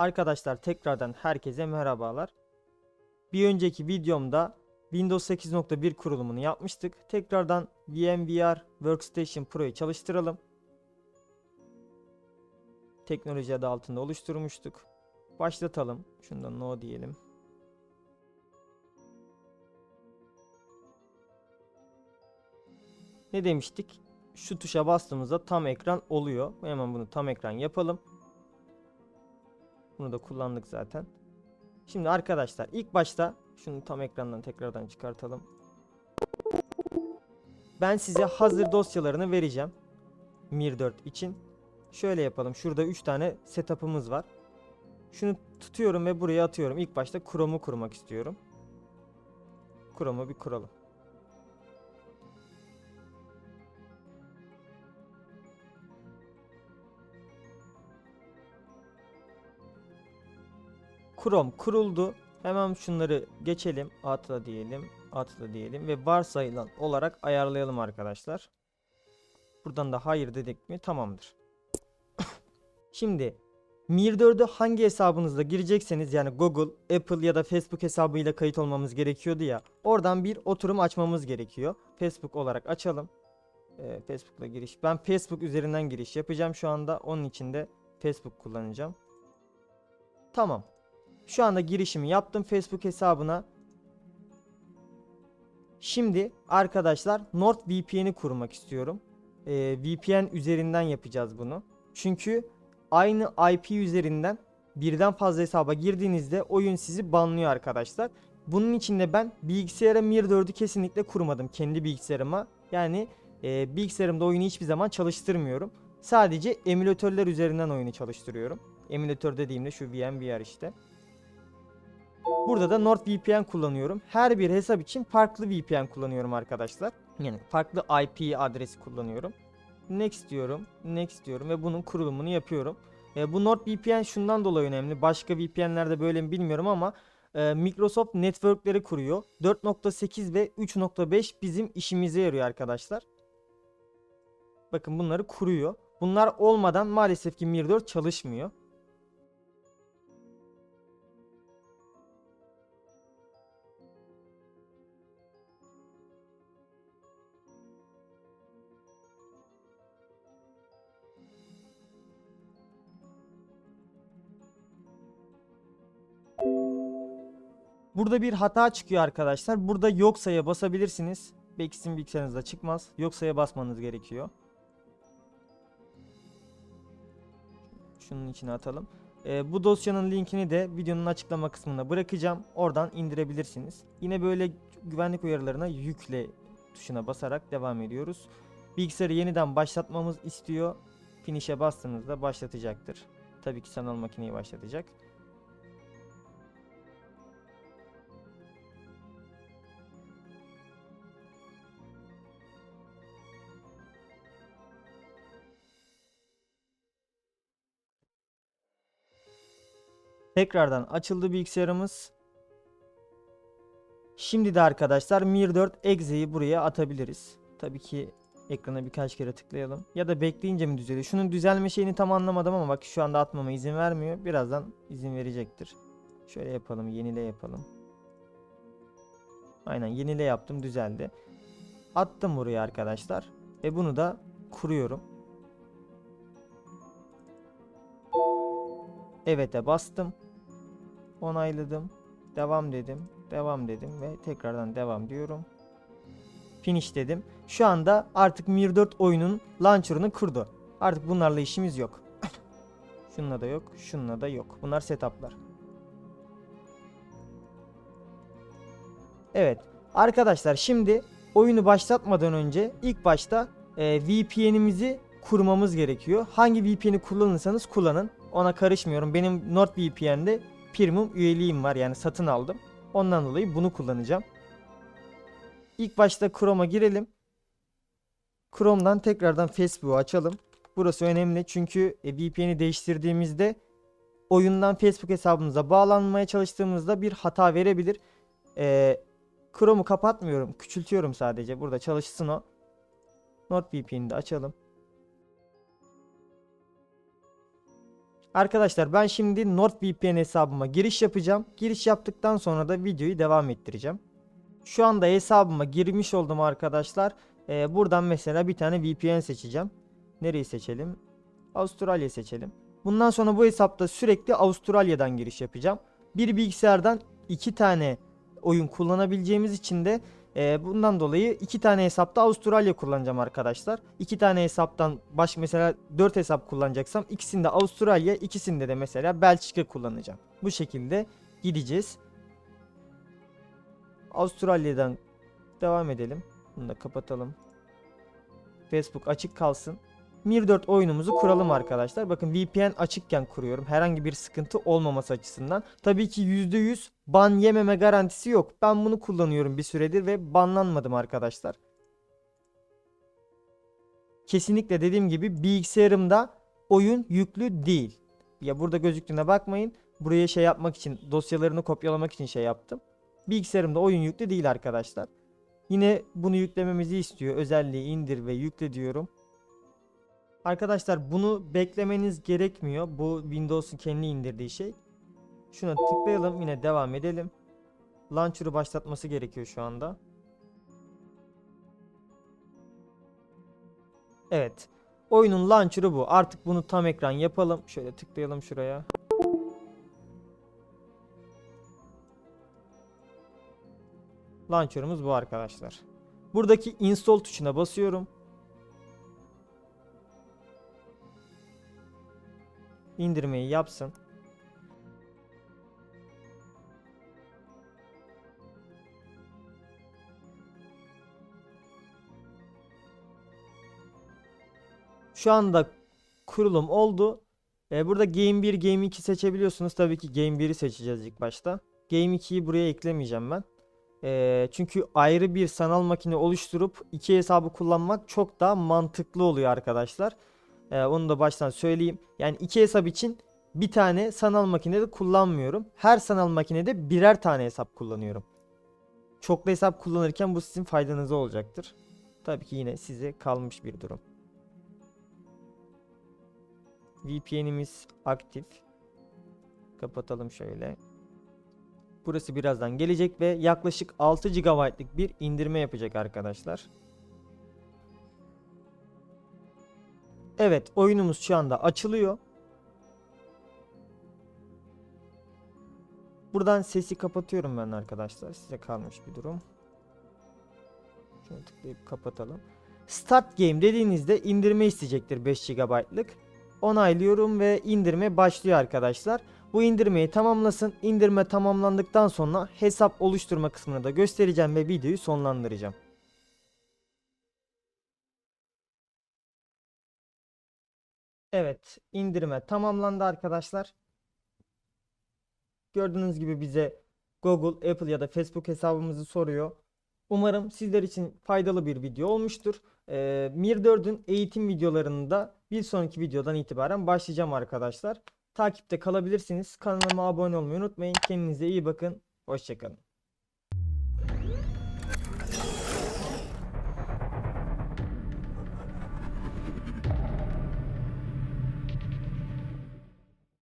Arkadaşlar tekrardan herkese merhabalar. Bir önceki videomda Windows 8.1 kurulumunu yapmıştık. Tekrardan VMware Workstation Pro'yu çalıştıralım. Teknoloji adı altında oluşturmuştuk. Başlatalım. Şundan no diyelim. Ne demiştik? Şu tuşa bastığımızda tam ekran oluyor. Hemen bunu tam ekran yapalım. Bunu da kullandık zaten. Şimdi arkadaşlar ilk başta şunu tam ekrandan tekrardan çıkartalım. Ben size hazır dosyalarını vereceğim. Mir 4 için. Şöyle yapalım. Şurada 3 tane setup'ımız var. Şunu tutuyorum ve buraya atıyorum. İlk başta Chrome'u kurmak istiyorum. Chrome'u bir kuralım. Chrome kuruldu. Hemen şunları geçelim. Atla diyelim. Atla diyelim ve varsayılan olarak ayarlayalım arkadaşlar. Buradan da hayır dedik mi tamamdır. Şimdi Mir 4'ü hangi hesabınızda girecekseniz yani Google, Apple ya da Facebook hesabıyla kayıt olmamız gerekiyordu ya. Oradan bir oturum açmamız gerekiyor. Facebook olarak açalım. Ee, Facebook'la giriş. Ben Facebook üzerinden giriş yapacağım şu anda. Onun için de Facebook kullanacağım. Tamam. Şu anda girişimi yaptım Facebook hesabına. Şimdi arkadaşlar NordVPN'i kurmak istiyorum. Ee, VPN üzerinden yapacağız bunu. Çünkü aynı IP üzerinden birden fazla hesaba girdiğinizde oyun sizi banlıyor arkadaşlar. Bunun için de ben bilgisayara Mir 4'ü kesinlikle kurmadım kendi bilgisayarıma. Yani e, bilgisayarımda oyunu hiçbir zaman çalıştırmıyorum. Sadece emülatörler üzerinden oyunu çalıştırıyorum. Emülatör dediğimde şu VMware işte. Burada da NordVPN kullanıyorum. Her bir hesap için farklı VPN kullanıyorum arkadaşlar. Yani farklı IP adresi kullanıyorum. Next diyorum. Next diyorum ve bunun kurulumunu yapıyorum. E, bu NordVPN şundan dolayı önemli. Başka VPN'lerde böyle mi bilmiyorum ama e, Microsoft network'leri kuruyor. 4.8 ve 3.5 bizim işimize yarıyor arkadaşlar. Bakın bunları kuruyor. Bunlar olmadan maalesef ki Mir 4 çalışmıyor. Burada bir hata çıkıyor arkadaşlar. Burada yok sayıya basabilirsiniz. Belki sizin bilgisayarınızda çıkmaz. Yok sayıya basmanız gerekiyor. Şunun içine atalım. Ee, bu dosyanın linkini de videonun açıklama kısmına bırakacağım. Oradan indirebilirsiniz. Yine böyle güvenlik uyarılarına yükle tuşuna basarak devam ediyoruz. Bilgisayarı yeniden başlatmamız istiyor. Finish'e bastığınızda başlatacaktır. Tabii ki sanal makineyi başlatacak. Tekrardan açıldı bilgisayarımız. Şimdi de arkadaşlar Mir 4 Exe'yi buraya atabiliriz. Tabii ki ekrana birkaç kere tıklayalım. Ya da bekleyince mi düzeliyor? Şunun düzelme şeyini tam anlamadım ama bak şu anda atmama izin vermiyor. Birazdan izin verecektir. Şöyle yapalım, yenile yapalım. Aynen yenile yaptım, düzeldi. Attım buraya arkadaşlar. Ve bunu da kuruyorum. Evet'e bastım. Onayladım. Devam dedim. Devam dedim ve tekrardan devam diyorum. Finish dedim. Şu anda artık Mir 4 oyunun launcher'ını kurdu. Artık bunlarla işimiz yok. Şununla da yok, şununla da yok. Bunlar setup'lar. Evet. Arkadaşlar şimdi oyunu başlatmadan önce ilk başta e, VPN'imizi kurmamız gerekiyor. Hangi VPN'i kullanırsanız kullanın. Ona karışmıyorum. Benim NordVPN'de premium üyeliğim var yani satın aldım. Ondan dolayı bunu kullanacağım. İlk başta Chrome'a girelim. Chrome'dan tekrardan Facebook'u açalım. Burası önemli çünkü e, VPN'i değiştirdiğimizde oyundan Facebook hesabımıza bağlanmaya çalıştığımızda bir hata verebilir. Ee, Chrome'u kapatmıyorum. Küçültüyorum sadece. Burada çalışsın o. NordVPN'i de açalım. Arkadaşlar ben şimdi NordVPN hesabıma giriş yapacağım. Giriş yaptıktan sonra da videoyu devam ettireceğim. Şu anda hesabıma girmiş oldum arkadaşlar. Ee, buradan mesela bir tane VPN seçeceğim. Nereyi seçelim? Avustralya seçelim. Bundan sonra bu hesapta sürekli Avustralya'dan giriş yapacağım. Bir bilgisayardan iki tane oyun kullanabileceğimiz için de e, bundan dolayı iki tane hesapta Avustralya kullanacağım arkadaşlar. İki tane hesaptan baş mesela 4 hesap kullanacaksam ikisinde Avustralya, ikisinde de mesela Belçika kullanacağım. Bu şekilde gideceğiz. Avustralya'dan devam edelim. Bunu da kapatalım. Facebook açık kalsın. Mir 4 oyunumuzu kuralım arkadaşlar. Bakın VPN açıkken kuruyorum. Herhangi bir sıkıntı olmaması açısından. Tabii ki %100 ban yememe garantisi yok. Ben bunu kullanıyorum bir süredir ve banlanmadım arkadaşlar. Kesinlikle dediğim gibi bilgisayarımda oyun yüklü değil. Ya burada gözüktüğüne bakmayın. Buraya şey yapmak için dosyalarını kopyalamak için şey yaptım. Bilgisayarımda oyun yüklü değil arkadaşlar. Yine bunu yüklememizi istiyor. Özelliği indir ve yükle diyorum. Arkadaşlar bunu beklemeniz gerekmiyor. Bu Windows'un kendi indirdiği şey. Şuna tıklayalım yine devam edelim. Launcher'ı başlatması gerekiyor şu anda. Evet. Oyunun launcher'ı bu. Artık bunu tam ekran yapalım. Şöyle tıklayalım şuraya. Launcher'ımız bu arkadaşlar. Buradaki install tuşuna basıyorum. İndirmeyi yapsın. Şu anda kurulum oldu. Ee, burada Game 1, Game 2 seçebiliyorsunuz. Tabii ki Game 1'i seçeceğiz ilk başta. Game 2'yi buraya eklemeyeceğim ben. Ee, çünkü ayrı bir sanal makine oluşturup iki hesabı kullanmak çok daha mantıklı oluyor arkadaşlar. Ee, onu da baştan söyleyeyim. Yani iki hesap için bir tane sanal makinede kullanmıyorum. Her sanal makinede birer tane hesap kullanıyorum. Çoklu hesap kullanırken bu sizin faydanıza olacaktır. Tabii ki yine size kalmış bir durum. VPN'imiz aktif. Kapatalım şöyle. Burası birazdan gelecek ve yaklaşık 6 GB'lık bir indirme yapacak arkadaşlar. Evet oyunumuz şu anda açılıyor. Buradan sesi kapatıyorum ben arkadaşlar. Size kalmış bir durum. Şunu tıklayıp kapatalım. Start Game dediğinizde indirme isteyecektir 5 GB'lık. Onaylıyorum ve indirme başlıyor arkadaşlar. Bu indirmeyi tamamlasın. İndirme tamamlandıktan sonra hesap oluşturma kısmını da göstereceğim ve videoyu sonlandıracağım. Evet, indirme tamamlandı arkadaşlar. Gördüğünüz gibi bize Google, Apple ya da Facebook hesabımızı soruyor. Umarım sizler için faydalı bir video olmuştur. Ee, Mir 4'ün eğitim videolarını da bir sonraki videodan itibaren başlayacağım arkadaşlar. Takipte kalabilirsiniz. Kanalıma abone olmayı unutmayın. Kendinize iyi bakın. Hoşçakalın.